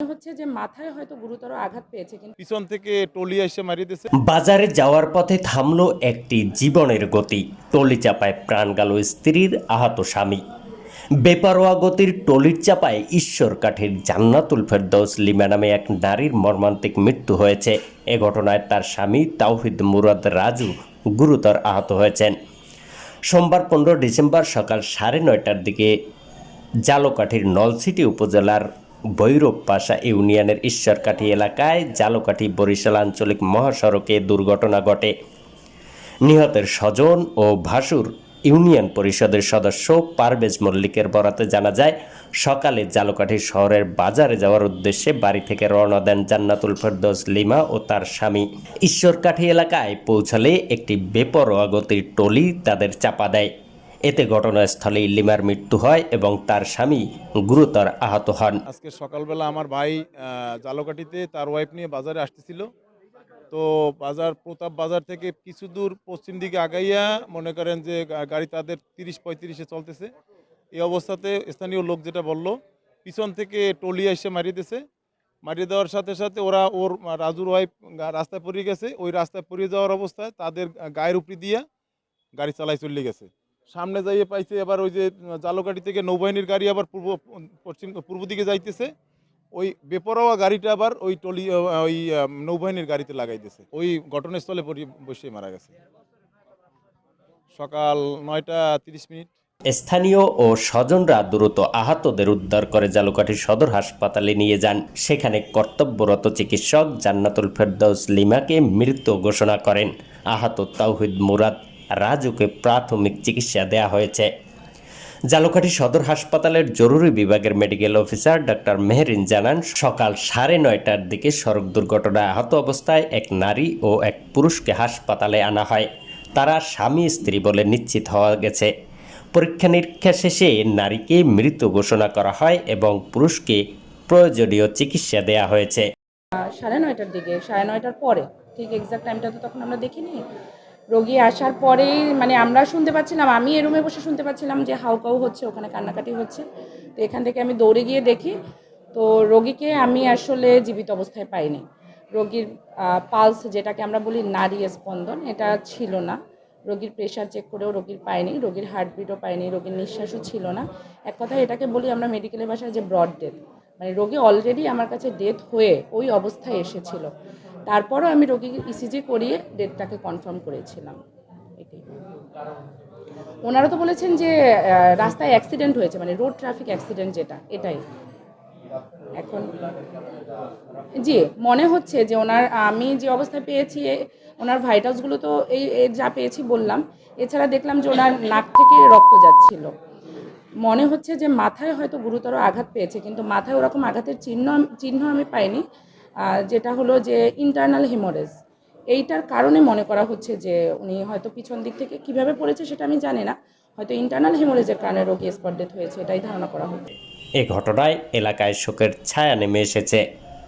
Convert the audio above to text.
হচ্ছে যে মাথায় হয়তো গুরুতর আঘাত পেয়েছে কিন্তু পিছন থেকে টলি এসে মারিয়ে দিয়েছে। বাজারে যাওয়ার পথে থামলো একটি জীবনের গতি। টলি চাপায় প্রাণ গেল স্ত্রীর আহত স্বামী। বেপারোয়া গতির টলির চাপায় ঈশ্বর কাঠের জান্নাতুল ফেরদৌস লিমা নামে এক নারীর মর্মান্তিক মৃত্যু হয়েছে। এ ঘটনায় তার স্বামী তাওহিদ মুরাদ রাজু গুরুতর আহত হয়েছেন। সোমবার পনেরো ডিসেম্বর সকাল সাড়ে নয়টার দিকে জালকাঠির নলসিটি উপজেলার ভৈরব পাশা ইউনিয়নের ঈশ্বরকাঠি এলাকায় জালকাঠি বরিশাল আঞ্চলিক মহাসড়কে দুর্ঘটনা ঘটে। নিহতের স্বজন ও ভাসুর ইউনিয়ন পরিষদের সদস্য পারভেজ মল্লিকের বরাতে জানা যায়, সকালে জালকাঠি শহরের বাজারে যাওয়ার উদ্দেশ্যে বাড়ি থেকে রওনা দেন জান্নাতুল ফেরদৌস লিমা ও তার স্বামী। ঈশ্বরকাঠি এলাকায় পৌঁছালে একটি বেপরোয়া গতির টলি তাদের চাপা দেয়। এতে ঘটনাস্থলেই লিমার মৃত্যু হয় এবং তার স্বামী গুরুতর আহত হন। আজকে সকালবেলা আমার ভাই আহ, জালকাঠিতে তার ওয়াইফ নিয়ে বাজারে আসতেছিল। তো বাজার প্রতাপ বাজার থেকে কিছু দূর পশ্চিম দিকে আগাইয়া মনে করেন যে গাড়ি তাদের তিরিশ পঁয়ত্রিশে চলতেছে। এই অবস্থাতে স্থানীয় লোক যেটা বলল পিছন থেকে টলি এসে মারিয়ে দিয়েছে। মারিয়ে দেওয়ার সাথে সাথে ওরা ওর রাজুর ওয়াইফ রাস্তায় পড়ে গেছে। ওই রাস্তায় পড়ে যাওয়ার অবস্থায় তাদের গায়ের উপরে দিয়া গাড়ি চালাই চলে গেছে। সামনে যাইয়ে পাইছে, এবার ওই যে জালকাঠি থেকে নৌবাহিনীর গাড়ি আবার পূর্ব, পশ্চিম, পূর্ব দিকে যাইতেছে। ওই বেপরোয়া গাড়িটা আবার ওই টলি ওই নৌবাহিনীর গাড়িতে লাগাই দিয়েছে ওই ঘটনাস্থলে বসে মারা গেছে। সকাল নয়টা তিরিশ মিনিট। স্থানীয় ও স্বজনরা দ্রুত আহতদের উদ্ধার করে জালুকাঠি সদর হাসপাতালে নিয়ে যান। সেখানে কর্তব্যরত চিকিৎসক জান্নাতুল ফেরদৌস লিমাকে মৃত ঘোষণা করেন। আহত তাওহিদ মুরাদ রাজুকে প্রাথমিক চিকিৎসা দেয়া হয়েছে। জালুকাঠি সদর হাসপাতালের জরুরি বিভাগের মেডিকেল অফিসার ডাক্তার মেহরিন জানান, সকাল সাড়ে নয়টার দিকে সড়ক দুর্ঘটনায় আহত অবস্থায় এক নারী ও এক পুরুষকে হাসপাতালে আনা হয়। তারা স্বামী স্ত্রী বলে নিশ্চিত হওয়া গেছে। পরীক্ষা নিরীক্ষা শেষে নারীকে মৃত ঘোষণা করা হয় এবং পুরুষকে প্রয়োজনীয় চিকিৎসা দেয়া হয়েছে। সাড়ে নয়টার দিকে, সাড়ে নয়টার পরে, ঠিক এক্সাক্ট টাইমটা তো তখন আমরা দেখিনি। রোগী আসার পরেই মানে আমরা শুনতে পাচ্ছিলাম, আমি এ রুমে বসে শুনতে পাচ্ছিলাম যে হাউকাউ হচ্ছে, ওখানে কান্নাকাটি হচ্ছে। তো এখান থেকে আমি দৌড়ে গিয়ে দেখি, তো রোগীকে আমি আসলে জীবিত অবস্থায় পাইনি। রোগীর পালস যেটাকে আমরা বলি নারী স্পন্দন, এটা ছিল না। রোগীর প্রেশার চেক করেও রোগীর পাইনি, রোগীর হার্টবিটও পায়নি রোগীর নিঃশ্বাসও ছিল না। এক কথায় এটাকে বলি আমরা মেডিকেলের ভাষায় যে ব্রড ডেথ মানে রোগী অলরেডি আমার কাছে ডেথ হয়ে ওই অবস্থায় এসেছিল। তারপরও আমি রোগীকে ইসিজি করিয়ে ডেটটাকে কনফার্ম করেছিলাম। এটাই। ওনারা তো বলেছেন যে রাস্তায় অ্যাক্সিডেন্ট হয়েছে মানে রোড ট্রাফিক অ্যাক্সিডেন্ট যেটা, এটাই। এখন জি, মনে হচ্ছে যে ওনার, আমি যে অবস্থায় পেয়েছি ওনার ভাইটাসগুলো তো এই যা পেয়েছি বললাম, এছাড়া দেখলাম যে ওনার নাক থেকে রক্ত যাচ্ছিল। মনে হচ্ছে যে মাথায় হয়তো গুরুতর আঘাত পেয়েছে, কিন্তু মাথায় ওরকম আঘাতের চিহ্ন চিহ্ন আমি পাইনি। যেটা হলো যে ইন্টারনাল হেমোরেজ এইটার কারণে মনে করা হচ্ছে যে উনি হয়তো পিছন দিক থেকে কীভাবে পড়েছে সেটা আমি জানি না। হয়তো ইন্টারনাল হেমোরেজের কারণে রোগী স্পট ডেথ হয়েছে, এটাই ধারণা করা হচ্ছে। এ ঘটনায় এলাকায় শোকের ছায়া নেমে এসেছে।